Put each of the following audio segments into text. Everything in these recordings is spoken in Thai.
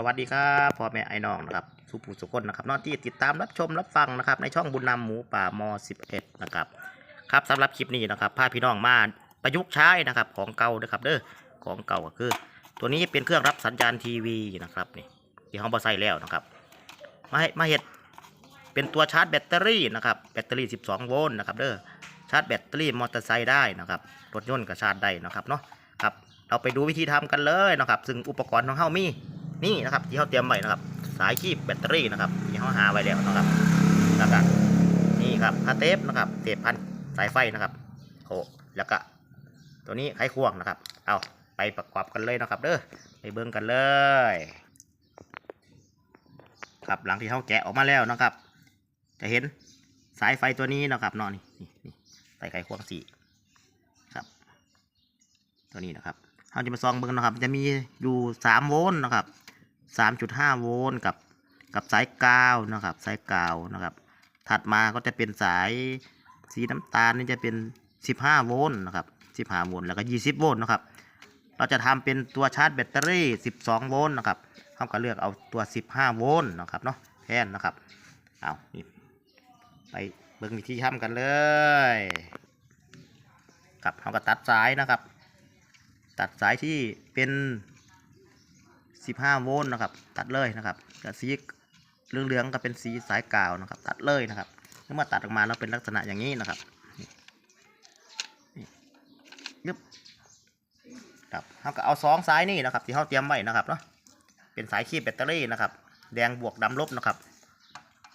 สวัสดีครับพ่อแม่ไอ้น้องนะครับสุภูสุคนนะครับนอกที่ติดตามรับชมรับฟังนะครับ ในช่องบุญนำหมูป่าม11นะครับครับสำหรับคลิปนี้นะครับพาพี่น้องมาประยุกต์ใช้นะครับ ของเก่านะครับเด้อของเก่าก็คือ ตัวนี้เป็นเครื่องรับสัญญาณทีวีนะครับนี่ที่ห้องบอใส่แล้วนะครับมาให้มาเห็ดเป็นตัวชาร์จแบตเตอรี่นะครับแบตเตอรี่ 12 โวลต์นะครับเด้อชาร์จแบตเตอรี่มอเตอร์ไซค์ได้นะครับรถยนต์ก็ชาร์จได้นะครับเนาะครับเราไปดูวิธีทำกันเลยนะครับ ซึ่งอุปกรณ์ของเฮามี นี่นะครับที่เขาเตรียมไว้นะครับ สายคีบแบตเตอรี่นะครับที่เขาหาไว้แล้วนะครับแล้วก็นี่ครับคาเทปนะครับเทปพันสายไฟนะครับโอ้แล้วก็ตัวนี้ไขควงนะครับ เอาไปประกอบกันเลยนะครับเด้อไปเบิ่งกันเลย ครับหลังที่เขาแกะออกมาแล้วนะครับ จะเห็นสายไฟตัวนี้นะครับนอนนี่นี่ใส่ไขควงสี่ครับ ตัวนี้นะครับเราจะมาซองเบิ่งนะครับ จะมีอยู่สามโวลต์นะครับ สามจุดห้าโวลต์กับกับสายกาวนะครับ สายกาวนะครับ ถัดมาก็จะเป็นสายสีน้ำตาลนี่จะเป็นสิบห้าโวลต์นะครับสิบห้าโวลต์แล้วก็ยี่สิบโวลต์นะครับ เราจะทำเป็นตัวชาร์จแบตเตอรี่สิบสองโวลต์นะครับเขาก็เลือกเอาตัวสิบห้าโวลต์นะครับเนาะแทนนะครับเอานี่ไปเบิ่งวิธีทำกันเลยครับเขาก็ตัดสายนะครับ ตัดสายที่เป็น 15 โวลต์นะครับ ตัดเลยนะครับกับสีเหลืองๆก็เป็นสีสายกาวนะครับ ตัดเลยนะครับเมื่อตัดออกมาแล้วเป็นลักษณะอย่างนี้นะครับนี่นี่ยึบครับเขาก็เอาสองสายนี่นะครับ ที่เขาเตรียมไว้นะครับเนาะเป็นสายคีบแบตเตอรี่นะครับ แดงบวกดำลบนะครับ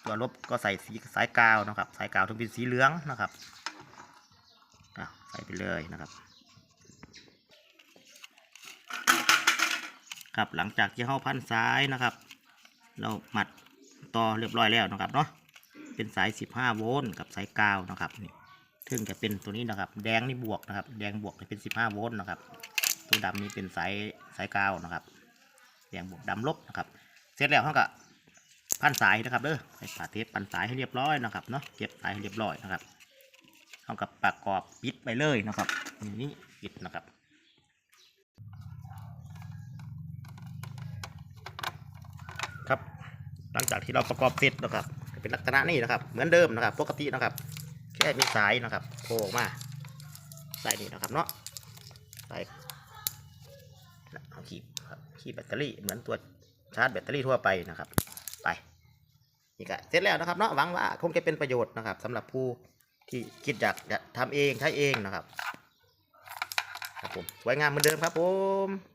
ตัวลบก็ใส่สีสายกาวนะครับ สายกาวถึงเป็นสีเหลืองนะครับใส่ไปเลยนะครับ ครับหลังจากที่เข้าพันสายนะครับ เราหมัดต่อเรียบร้อยแล้วนะครับเนาะเป็นสาย 15 โวลต์กับสายกาวนะครับนี่ซึ่งจะเป็นตัวนี้นะครับ แดงนี่บวกนะครับ แดงบวกเป็น 15 โวลต์นะครับ ตัวดำนี่เป็นสายสายกาวนะครับ แดงบวกดำลบนะครับ เสร็จแล้วเขาก็พันสายนะครับเด้อใส่ผ่าเทปพันสายให้เรียบร้อยนะครับเนาะเก็บสายให้เรียบร้อยนะครับเขากับประกอบปิดไปเลยนะครับอย่างนี้ปิดนะครับ หลังจากที่เราประกอบเสร็จนะครับจะเป็นลักษณะนี้นะครับ เหมือนเดิมนะครับ ปกตินะครับ แค่มีสายนะครับโผล่มาใส่นี่นะครับเนาะใส่เอาขีบครับขีบแบตเตอรี่เหมือนตัวชาร์จแบตเตอรี่ทั่วไปนะครับ ไปนี่ก็เสร็จแล้วนะครับเนาะหวังว่าคงจะเป็นประโยชน์นะครับสำหรับผู้ที่คิดอยากจะทำเองใช้เองนะครับครับผมสวยงามเหมือนเดิมครับผม